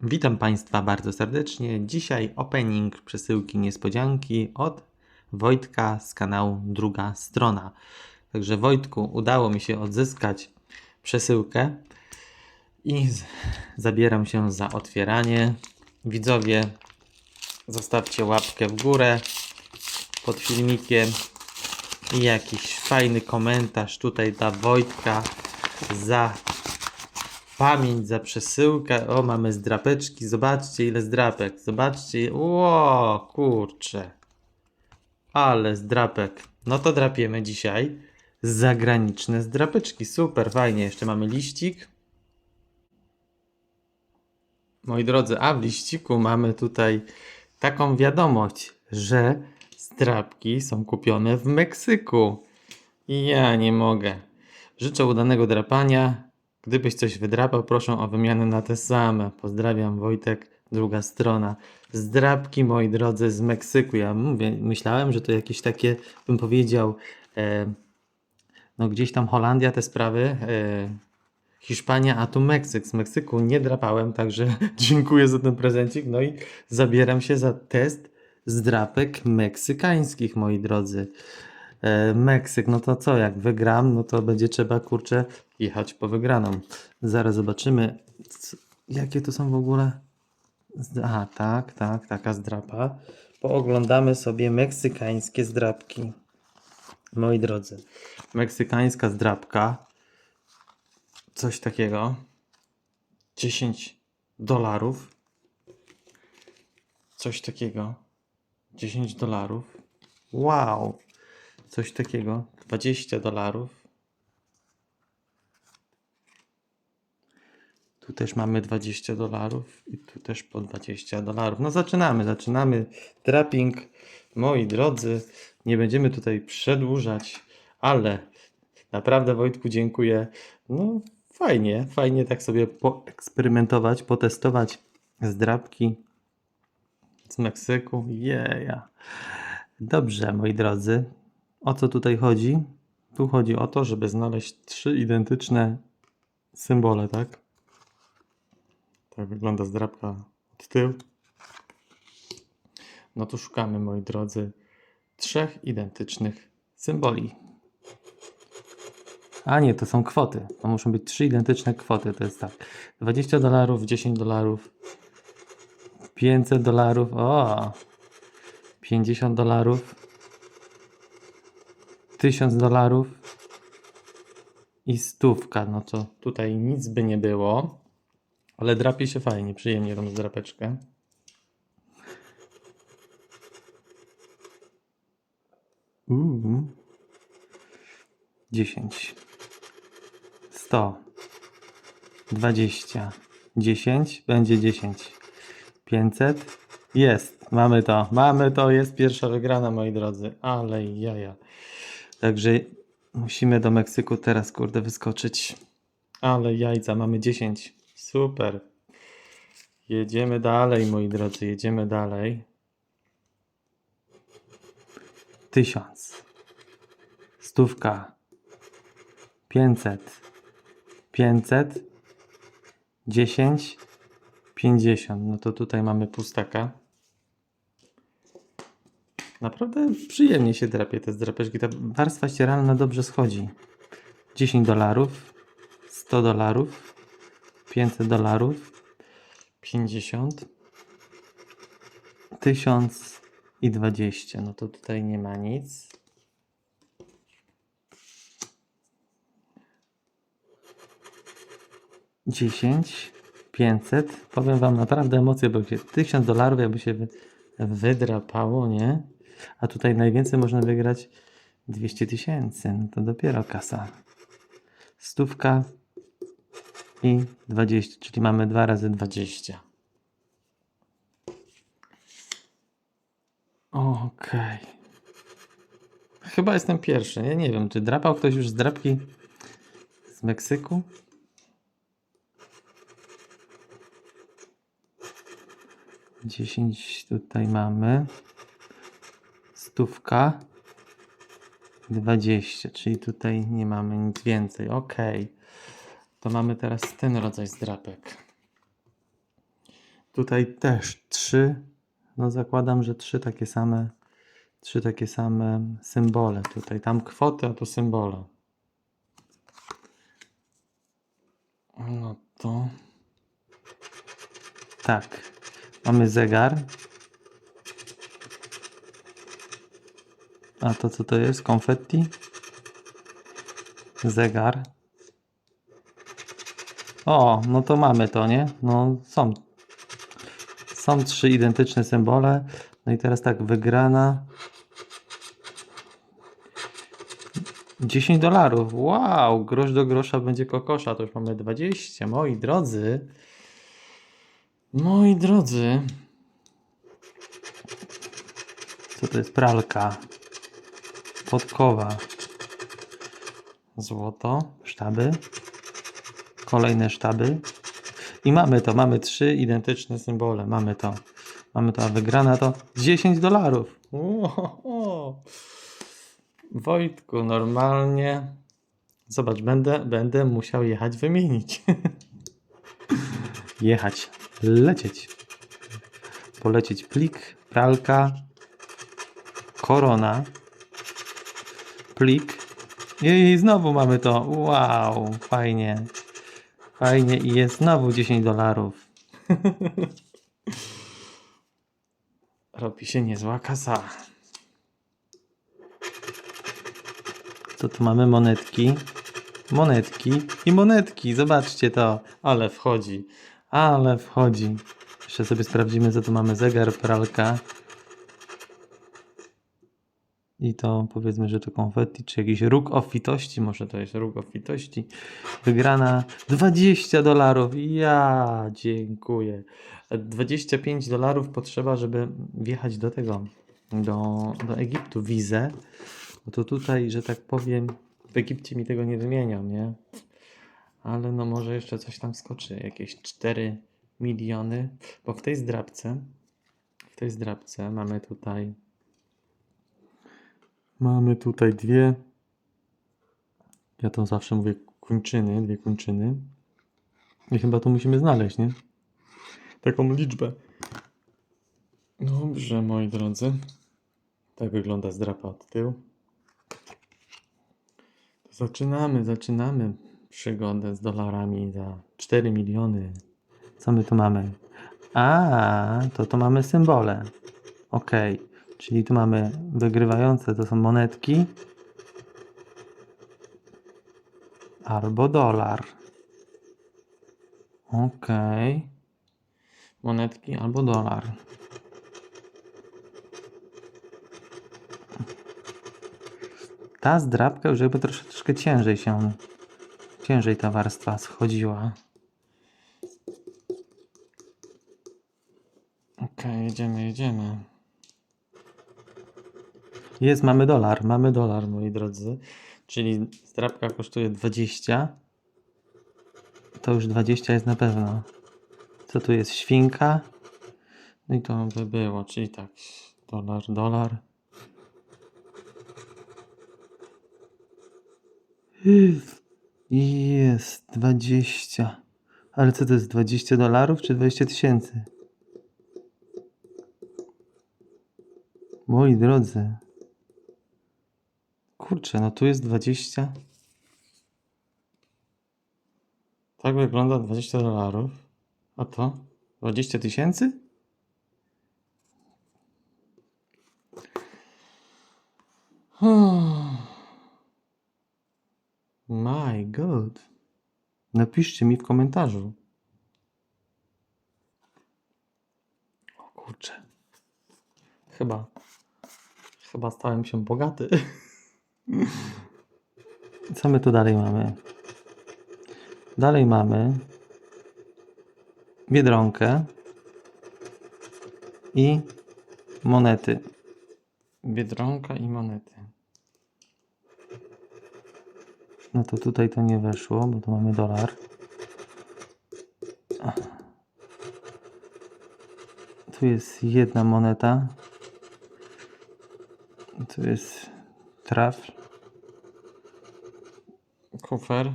Witam Państwa bardzo serdecznie. Dzisiaj opening przesyłki niespodzianki od Wojtka z kanału Druga Strona. Także Wojtku, udało mi się odzyskać przesyłkę i zabieram się za otwieranie. Widzowie, zostawcie łapkę w górę pod filmikiem i jakiś fajny komentarz tutaj dla Wojtka za Pamięć za przesyłkę. O, mamy zdrapeczki. Zobaczcie, ile zdrapek. Zobaczcie. Ło, kurczę. Ale zdrapek. No to drapiemy dzisiaj zagraniczne zdrapeczki. Super, fajnie. Jeszcze mamy liścik. Moi drodzy, a w liściku mamy tutaj taką wiadomość, że zdrapki są kupione w Meksyku. I ja nie mogę. Życzę udanego drapania. Gdybyś coś wydrapał, proszę o wymianę na te same. Pozdrawiam, Wojtek, druga strona. Zdrapki, moi drodzy, z Meksyku. Ja mówię, myślałem, że to jakieś takie, bym powiedział, e, no gdzieś tam Holandia te sprawy, e, Hiszpania, a tu Meksyk. Z Meksyku nie drapałem, także dziękuję za ten prezencik. No i zabieram się za test zdrapek meksykańskich, moi drodzy. E, Meksyk, no to co, jak wygram, no to będzie trzeba, kurczę, jechać po wygraną. Zaraz zobaczymy, jakie to są w ogóle. Aha, tak, tak, taka zdrapa. Pooglądamy sobie meksykańskie zdrapki. Moi drodzy, meksykańska zdrapka, coś takiego, 10 dolarów, coś takiego, 10 dolarów, wow, coś takiego, 20 dolarów, Tu też mamy 20 dolarów i tu też po 20 dolarów. No zaczynamy, zaczynamy trapping. Moi drodzy, nie będziemy tutaj przedłużać, ale naprawdę Wojtku dziękuję. No fajnie, fajnie tak sobie poeksperymentować, potestować zdrabki z Meksyku. Jeja. Dobrze, moi drodzy. O co tutaj chodzi? Tu chodzi o to, żeby znaleźć trzy identyczne symbole, tak? Tak wygląda zdrabka od tyłu. No to szukamy, moi drodzy, trzech identycznych symboli. A nie, to są kwoty. To muszą być trzy identyczne kwoty. To jest tak. 20 dolarów, 10 dolarów, 500 dolarów, o, 50 dolarów, 1000 dolarów i stówka. No to tutaj nic by nie było. Ale drapie się fajnie, przyjemnie tą zdrapeczkę. Uuu. 10. 100. 20. 10. Będzie 10. 500. Jest. Mamy to. Mamy to. Jest pierwsza wygrana, moi drodzy. Ale jaja. Także musimy do Meksyku teraz, kurde, wyskoczyć. Ale jajca, mamy 10. Super. Jedziemy dalej, moi drodzy, jedziemy dalej. 1000. Stówka. 500. 500. 10. 50. No to tutaj mamy pustaka. Naprawdę przyjemnie się drapie te zdrapeczki. Ta warstwa ścieralna dobrze schodzi. 10 dolarów. 100 dolarów. 500 dolarów, 50, 1000 i 20. No to tutaj nie ma nic. Dziesięć, 500. Powiem Wam, naprawdę emocje były. 1000 dolarów, jakby się wy- wydrapało, nie? A tutaj najwięcej można wygrać 200 tysięcy. No to dopiero kasa. Stówka, i 20, czyli mamy 2 razy 20. Okej. Chyba jestem pierwszy. Ja nie wiem, czy drapał ktoś już z drapki z Meksyku? Dziesięć tutaj mamy. Stówka. 20, czyli tutaj nie mamy nic więcej. Okej. To mamy teraz ten rodzaj zdrapek. Tutaj też trzy. No zakładam, że trzy takie same. Trzy takie same symbole tutaj. Tam kwoty, a tu symbole. No to. Tak. Mamy zegar. A to co to jest? Konfetti? Zegar. O, no to mamy to, nie? No są. Są trzy identyczne symbole. No i teraz tak, wygrana. 10 dolarów. Wow, grosz do grosza będzie kokosza. To już mamy 20. Moi drodzy. Moi drodzy. Co to jest? Pralka. Podkowa. Złoto. Sztaby. Kolejne sztaby. I mamy to. Mamy trzy identyczne symbole. Mamy to. Mamy to. A wygrana to 10 dolarów. Wojtku, normalnie. Zobacz, będę, będę musiał jechać wymienić. jechać, lecieć. Polecieć plik, pralka, korona, plik. I znowu mamy to. Wow, fajnie. Fajnie i jest znowu 10 dolarów. Robi się niezła kasa. Co tu mamy? Monetki. Monetki i monetki. Zobaczcie to. Ale wchodzi. Ale wchodzi. Jeszcze sobie sprawdzimy, co tu mamy. Zegar, pralka. I to powiedzmy, że to konfetti, czy jakiś róg obfitości. Może to jest róg obfitości. Wygrana 20 dolarów. Ja dziękuję. 25 dolarów potrzeba, żeby wjechać do tego, do, do Egiptu. Wizę. Bo to tutaj, że tak powiem, w Egipcie mi tego nie wymienią, nie? Ale no może jeszcze coś tam skoczy. Jakieś 4 miliony. Bo w tej zdrabce, w tej zdrabce mamy tutaj mamy tutaj dwie ja to zawsze mówię kończyny, dwie kończyny. I chyba to musimy znaleźć, nie? Taką liczbę. Dobrze, moi drodzy. Tak wygląda zdrapa od tyłu. To zaczynamy, zaczynamy przygodę z dolarami za 4 miliony. Co my tu mamy? A, to to mamy symbole. Ok, czyli tu mamy wygrywające, to są monetki. Albo dolar. Ok. Monetki albo dolar. Ta zdrabka już jakby troszeczkę ciężej się, ciężej ta warstwa schodziła. Okej, jedziemy, jedziemy. Jest, mamy dolar, mamy dolar, moi drodzy. Czyli zdrabka kosztuje 20. To już 20 jest na pewno. Co tu jest? Świnka. No i to by było, czyli tak, dolar, dolar. Jest 20. Ale co to jest 20 dolarów czy 20 tysięcy? Moi drodzy. Kurczę, no tu jest 20. Tak wygląda 20 dolarów. A to? 20 tysięcy? My God. Napiszcie mi w komentarzu. O kurczę. Chyba. Chyba stałem się bogaty. Co my tu dalej mamy? Dalej mamy biedronkę i monety. Biedronka i monety. No to tutaj to nie weszło, bo tu mamy dolar. Tu jest jedna moneta. Tu jest traf. Kufer.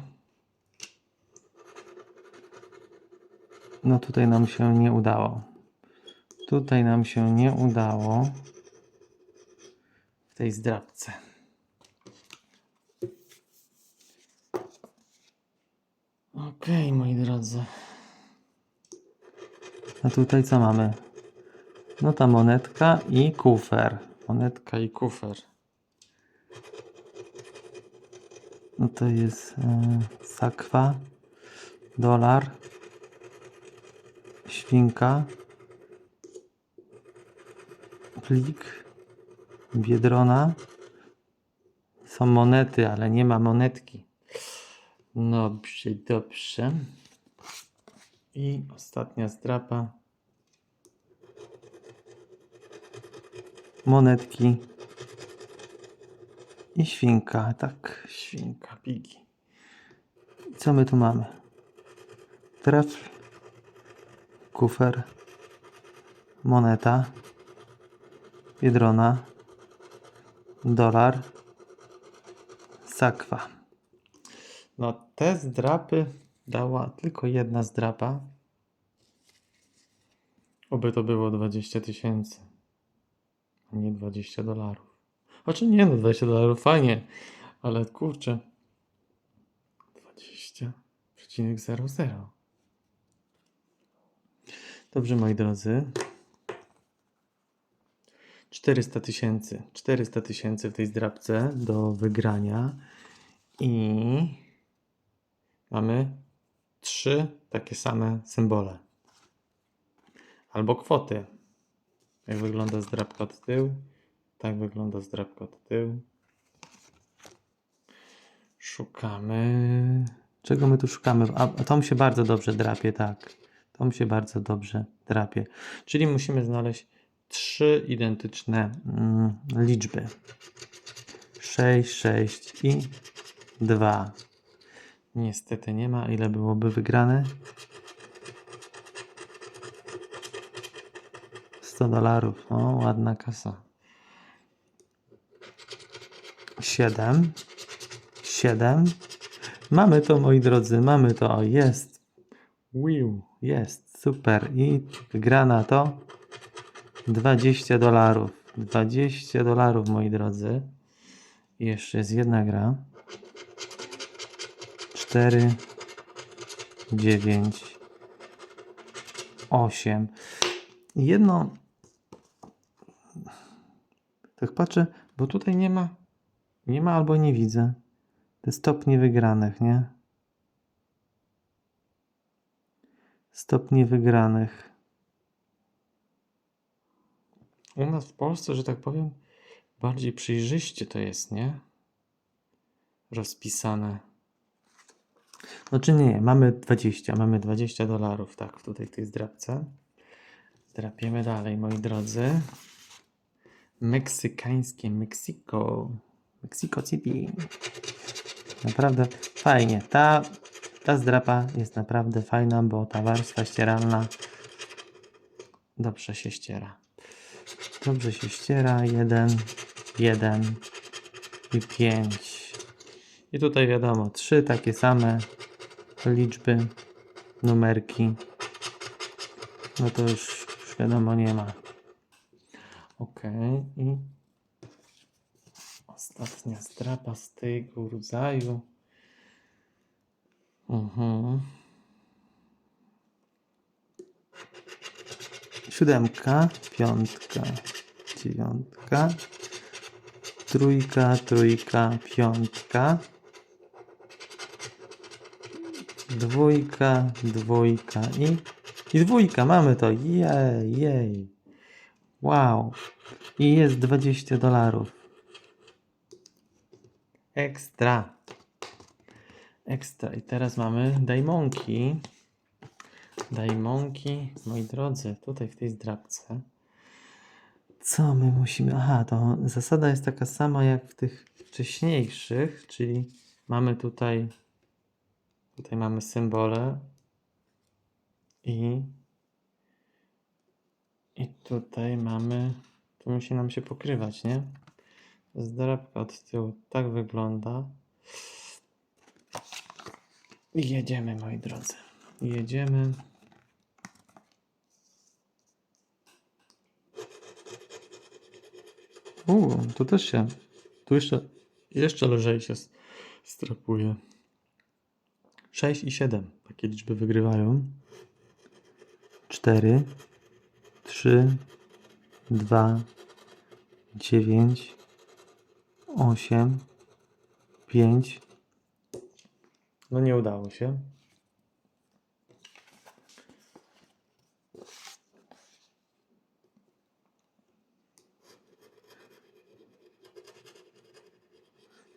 No tutaj nam się nie udało. Tutaj nam się nie udało w tej zdrabce. Okej, moi drodzy. A tutaj co mamy? No ta monetka i kufer. Monetka i kufer. No to jest e, sakwa, dolar, świnka, plik, biedrona. Są monety, ale nie ma monetki. Dobrze, dobrze. I ostatnia zdrapa. Monetki. I świnka, tak, świnka, pigi. Co my tu mamy? Trefl, kufer, moneta, biedrona, dolar, sakwa. No te zdrapy dała tylko jedna zdrapa. Oby to było 20 tysięcy, a nie 20 dolarów. Znaczy nie no, 20 dolarów fajnie, ale kurczę. 20,00. Dobrze, moi drodzy. 400 tysięcy. 400 tysięcy w tej zdrabce do wygrania. I mamy trzy takie same symbole. Albo kwoty. Jak wygląda zdrabka od tyłu. Tak wygląda zdrabka od tyłu. Szukamy. Czego my tu szukamy? A, a to mi się bardzo dobrze drapie, tak. To mi się bardzo dobrze drapie. Czyli musimy znaleźć trzy identyczne mm, liczby. 6, 6 i 2. Niestety nie ma. Ile byłoby wygrane? 100 dolarów. O, ładna kasa. 7. 7. Mamy to, moi drodzy, mamy to. O, Jest. Wiu, jest. Super. I wygrana to 20 dolarów. 20 dolarów, moi drodzy. I jeszcze jest jedna gra. 4, 9, 8. Jedno. Tak patrzę, bo tutaj nie ma. Nie ma albo nie widzę. Te stopnie wygranych, nie? Stopnie wygranych. U nas w Polsce, że tak powiem, bardziej przejrzyście to jest, nie? Rozpisane. No czy nie, mamy 20, mamy 20 dolarów, tak, tutaj w tej zdrabce. Drapiemy dalej, moi drodzy. Meksykańskie Meksiko. Mexico City. Naprawdę fajnie. Ta, ta zdrapa jest naprawdę fajna, bo ta warstwa ścieralna dobrze się ściera. Dobrze się ściera. Jeden, jeden i pięć. I tutaj wiadomo, trzy takie same liczby, numerki. No to już, już wiadomo nie ma. Ok, i ostatnia strapa z tego rodzaju. Mhm. Siódemka, piątka, dziewiątka, trójka, trójka, piątka, dwójka, dwójka i, i dwójka. Mamy to. Jej, jej. Wow. I jest 20 dolarów. Ekstra. Ekstra. I teraz mamy dajmonki. Dajmonki, moi drodzy, tutaj w tej zdrabce. Co my musimy. Aha, to zasada jest taka sama jak w tych wcześniejszych, czyli mamy tutaj. Tutaj mamy symbole i. I tutaj mamy. Tu musi nam się pokrywać, nie? Zdrabka od tyłu tak wygląda. I jedziemy, moi drodzy. Jedziemy. Uuu, tu też się. Tu jeszcze, jeszcze lżej się strapuje. 6 i 7. Takie liczby wygrywają. 4, 3, 2, 9, 8, 5. No nie udało się.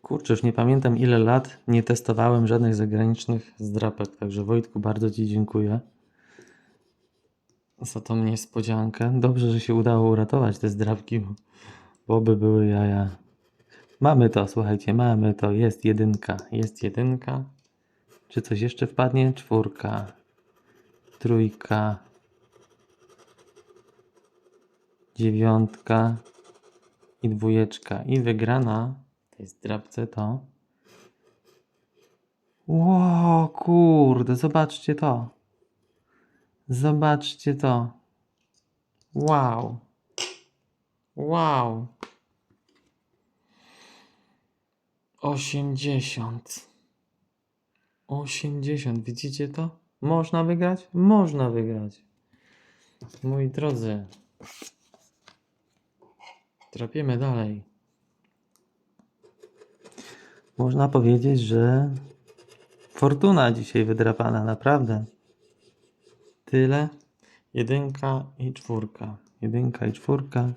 Kurczę, już nie pamiętam ile lat nie testowałem żadnych zagranicznych zdrapek, także Wojtku bardzo Ci dziękuję za tą niespodziankę. Dobrze, że się udało uratować te zdrapki, bo, bo by były jaja. Mamy to, słuchajcie, mamy to, jest jedynka, jest jedynka. Czy coś jeszcze wpadnie? Czwórka, trójka, dziewiątka i dwójeczka. I wygrana w tej zdrabce to... Ło, kurde, zobaczcie to. Zobaczcie to. Wow. Wow. 80. 80. Widzicie to? Można wygrać? Można wygrać. Moi drodzy. Trapiemy dalej. Można powiedzieć, że fortuna dzisiaj wydrapana, naprawdę. Tyle. Jedynka i czwórka. Jedynka i czwórka.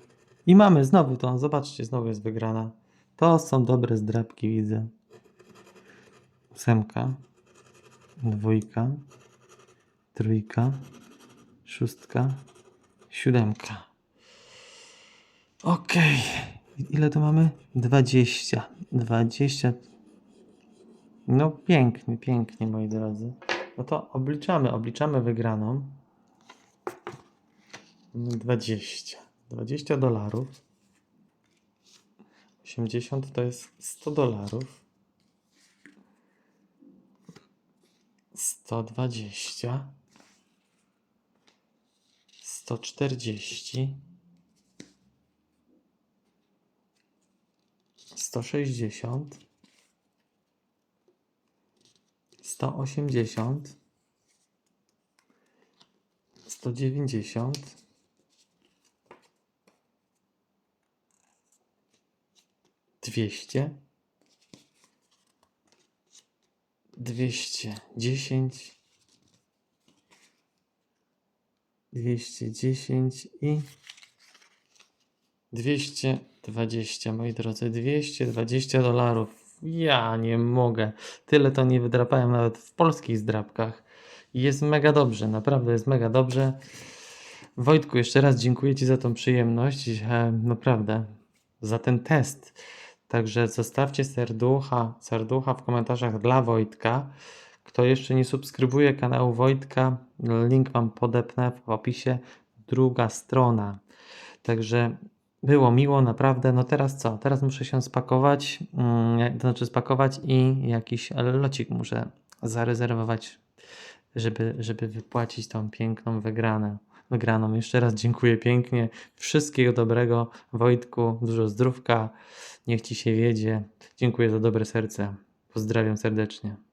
I mamy znowu to. Zobaczcie, znowu jest wygrana. To są dobre zdrapki, widzę. Ósemka. Dwójka. Trójka. Szóstka. Siódemka. Okej. Ile to mamy? 20. 20. No pięknie, pięknie, moi drodzy. No to obliczamy, obliczamy wygraną. 20. 20 dolarów. 80 to jest 100 dolarów. 120. 140. 160. 180. 190. 200. 210. 210 i 220, moi drodzy, 220 dolarów. Ja nie mogę. Tyle to nie wydrapałem nawet w polskich zdrapkach. Jest mega dobrze, naprawdę jest mega dobrze. Wojtku, jeszcze raz dziękuję Ci za tą przyjemność, e, naprawdę, za ten test. Także zostawcie serducha, serducha w komentarzach dla Wojtka. Kto jeszcze nie subskrybuje kanału Wojtka, link Wam podepnę w opisie. Druga strona. Także było miło, naprawdę. No teraz co? Teraz muszę się spakować, mm, to znaczy spakować i jakiś locik muszę zarezerwować, żeby, żeby wypłacić tą piękną wygranę. Wygraną. Jeszcze raz dziękuję pięknie. Wszystkiego dobrego, Wojtku. Dużo zdrówka. Niech Ci się wiedzie. Dziękuję za dobre serce. Pozdrawiam serdecznie.